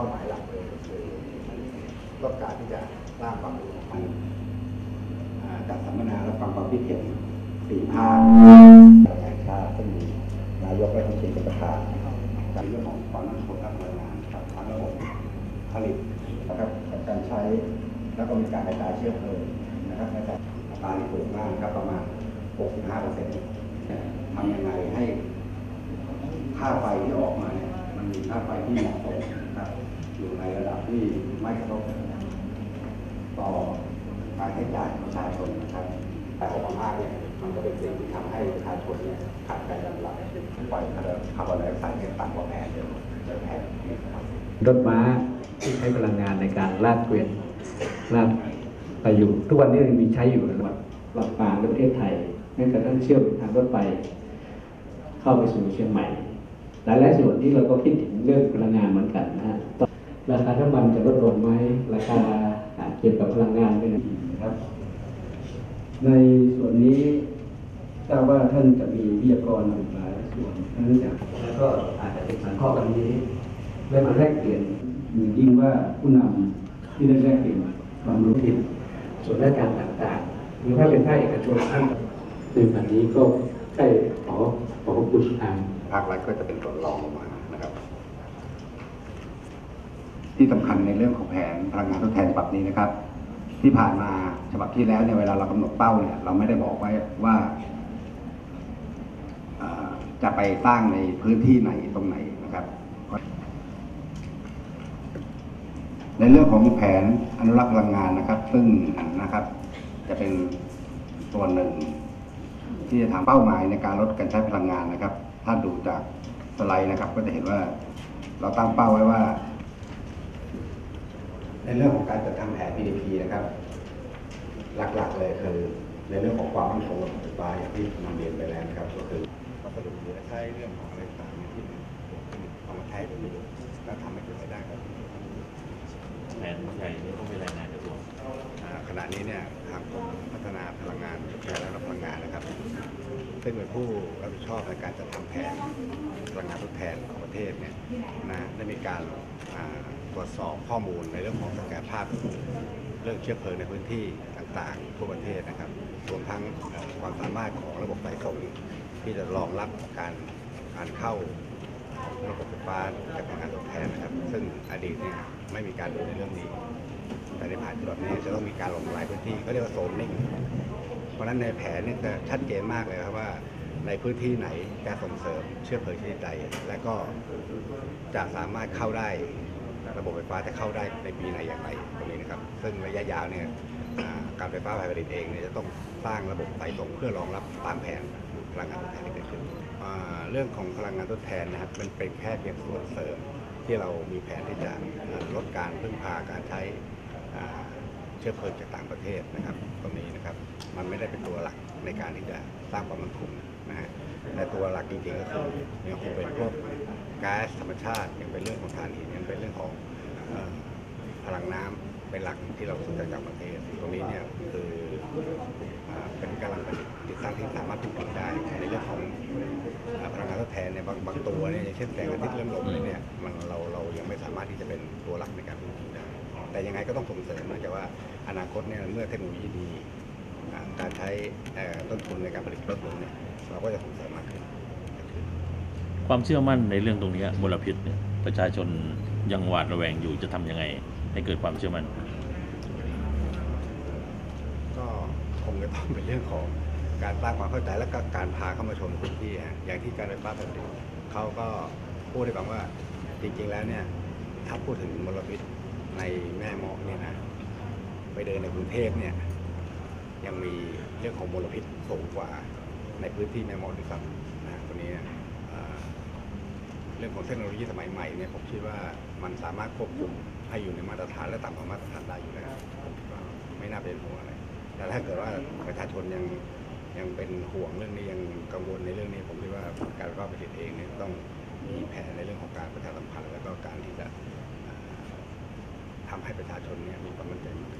ป้าหมายหลักเลยก็คือต้องการที่จะสร้างความรู้ของมันจัดสัมมนาและฟังความคิดเห็นสี่ภาคแห่งชาติซึ่งมีนายกรัฐมนตรีเป็นประธานในเรื่องของความมั่นคงทางพลังงานครับทั้งระบบผลิตนะครับการใช้แล้วก็มีการกระจายเชื้อเพลิงนะครับในแต่อัตราที่สูงมากนะครับประมาณ 65เปอร์เซ็นต์ทำยังไงให้ค่าไฟที่ออกมาเนี่ยมันมีค่าไฟที่เหมาะสมนะครับ อยู่ในระดับที่ไม่กระทบต่อการใช้จ่ายของประชาชนนะครับ แต่ออกมามากเนี่ยมันก็เป็นสิ่งที่ทำให้ประชาชนเนี่ยขาดการยอมรับปล่อยคาร์บอนไดออกไซด์เนี่ยต่ำกว่าแผนเดิมเดิมแผนนี้นะครับรถม้าที่ใช้พลังงานในการลากเกวียนลากไปอยู่ทุกวันนี้ยังมีใช้อยู่ในจังหวัดลำปางและประเทศไทยแม้กระทั่งเชื่อมทางรถไฟเข้าไปสู่เชียงใหม่หลายๆส่วนที่เราก็คิดถึงเรื่องพลังงานเหมือนกันนะฮะ ราคาน้ำมันจะลดลงไหมราคาเกี่ยวกับพลังงานเป็นยังไงครับ ในส่วนนี้ทราบว่าท่านจะมีวิทยากรอยู่หลายส่วนท่านจากแล้วก็อาจจะเป็นสังเคราะห์กันนี้และมาแลกเปลี่ยนอย่างยิ่งว่าผู้นำที่ได้แลกเปลี่ยนความรู้ผิดส่วนราชการต่างๆหรือว่าเป็นภาคเอกชนท่านในวันนี้ก็ได้ขอขอขอบคุณทางภาครัฐก็จะเป็นตัวรองลงมานะครับ ที่สำคัญในเรื่องของแผนพลังงานทดแทนฉบับนี้นะครับ ที่ผ่านมาฉบับที่แล้วเนี่ยเวลาเรากำหนดเป้าเนี่ยเราไม่ได้บอกไว้ว่าจะไปสร้างในพื้นที่ไหนตรงไหนนะครับ ในเรื่องของแผนอนุรักษ์พลังงานนะครับ ซึ่งนะครับ จะเป็นส่วนหนึ่ง ที่จะทำเป้าหมายในการลดการใช้พลังงานนะครับ ถ้าดูจากสไลด์นะครับ ก็จะเห็นว่าเราตั้งเป้าไว้ว่า ในเรื่องของการจัดทำแผน PDP นะครับ หลักๆเลยคือในเรื่องของความมั่นคงของไฟฟ้าอย่างที่นำเรียนไปแล้วนะครับ ก็คือก็สรุปคือใช้เรื่องของอะไรต่างๆที่เอามาใช้เป็นประโยชน์และทำให้เกิดรายได้ครับแผนใหญ่นี่ต้องไปรายงานกระทรวงอ่าขณะนี้เนี่ยทางกรมพัฒนาพลังงานทดแทนและรับพลังงานนะครับ ซึ่งเป็นผู้รับผิดชอบในการจัดทำแผนพลังงานทดแทนของประเทศเนี่ยนะได้มีการตรวจสอบข้อมูลในเรื่องของศักยภาพเรื่องเชื้อเพลิงในพื้นที่ต่างๆ ทั่วประเทศนะครับรวมทั้งความสามารถของระบบไฟส่งที่จะรองรับการการเข้าระบบไฟฟ้าจากพลังงานทดแทนนะครับ ซึ่งอดีตเนี่ยไม่มีการดูในเรื่องนี้ แต่ในผ่านฉบับนี้จะต้องมีการลงรายพื้นที่ก็เรียกว่าโซนนิ่ง ราะฉะนั้นในแผนเนี่ยจะชัดเจนมากเลยครับว่า ในพื้นที่ไหนจะส่งเสริมเชื้อเพลิงชนิดใดและก็จะสามารถเข้าได้ระบบไฟฟ้าจะเข้าได้ในปีไหนอย่างไรตรงนี้นะครับ ซึ่งระยะยาวเนี่ยการไฟฟ้าฝ่ายผลิตเองเนี่ยจะต้องสร้างระบบไฟส่งเพื่อรองรับตามแผนพลังงานทดแทนที่เกิดขึ้นอ่าเรื่องของพลังงานทดแทนนะครับมันเป็นแค่เพียงส่วนเสริมที่เรามีแผนที่จะลดการพึ่งพาการใช้ เชื้อเพลิงจากต่างประเทศนะครับ ตรงนี้นะครับมันไม่ได้เป็นตัวหลักในการที่จะสร้างความมั่นคงนะฮะแต่ตัวหลักจริงๆก็คือยังคงเป็นพวกก๊าซธรรมชาติยังเป็นเรื่องของถ่านหินยังเป็นเรื่องของออพลังน้ำเป็นหลักที่เราซื้อจากต่างประเทศ ตรงนี้เนี่ยคืออเป็นกำลังผลิตติดตั้งที่สามารถผลิตได้ในเรื่องของอพลังงานทดแทนในยบางบางตัวเนี่ยอย่างเช่นแสงอาทิตย์เรื่องลมอะไรเนี่ยมันเราเรายังไม่สามารถที่จะเป็นตัวหลักในการผลิตได้ แต่ยังไงก็ต้องส่งเสริมเนื่องจากว่าอนาคตเนี่ยเมื่อเทคโนโลยีดีอ่าการใช้เอ่อต้นทุนในการผลิตลดลงเนี่ยเราก็จะส่งเสริมมากขึ้น ความเชื่อมั่นในเรื่องตรงเนี้ยมลพิษเนี่ยประชาชนยังหวาดระแวงอยู่จะทำยังไง ให้เกิดความเชื่อมั่น ก็คงจะต้องเป็นเรื่องของการสร้างความเข้าใจและก็การพาเข้ามาชมพื้นที่ฮะอย่างที่การไฟฟ้าแผ่นดินเขาก็พูดให้ฟังว่าจริงๆแล้วเนี่ยถ้าพูดถึงมลพิษ ในแม่เมาะเนี่ยนะไปเดินในกรุงเทพเนี่ยยังมีเรื่องของมลพิษสูงกว่าในพื้นที่แม่เมาะด้วยซ้ำนะตัวนี้เรื่องของเทคโนโลยีสมัยใหม่เนี่ยผมคิดว่ามันสามารถควบคุมให้อยู่ในมาตรฐานและต่ำกว่ามาตรฐานได้อยู่แล้วผมคิดว่าไม่น่าเป็นห่วงอะไร แต่ถ้าเกิดว่าประชาชนยังยังเป็นห่วงเรื่องนี้ยังกังวลในเรื่องนี้ผมคิดว่าการไฟฟ้าผลิตเองเนี่ยต้องมีแผนในเรื่องของการประชาสัมพันธ์แล้วก็การที่จะ ทำให้ประชาชนเนี่ยมีความมั่นใจมากขึ้น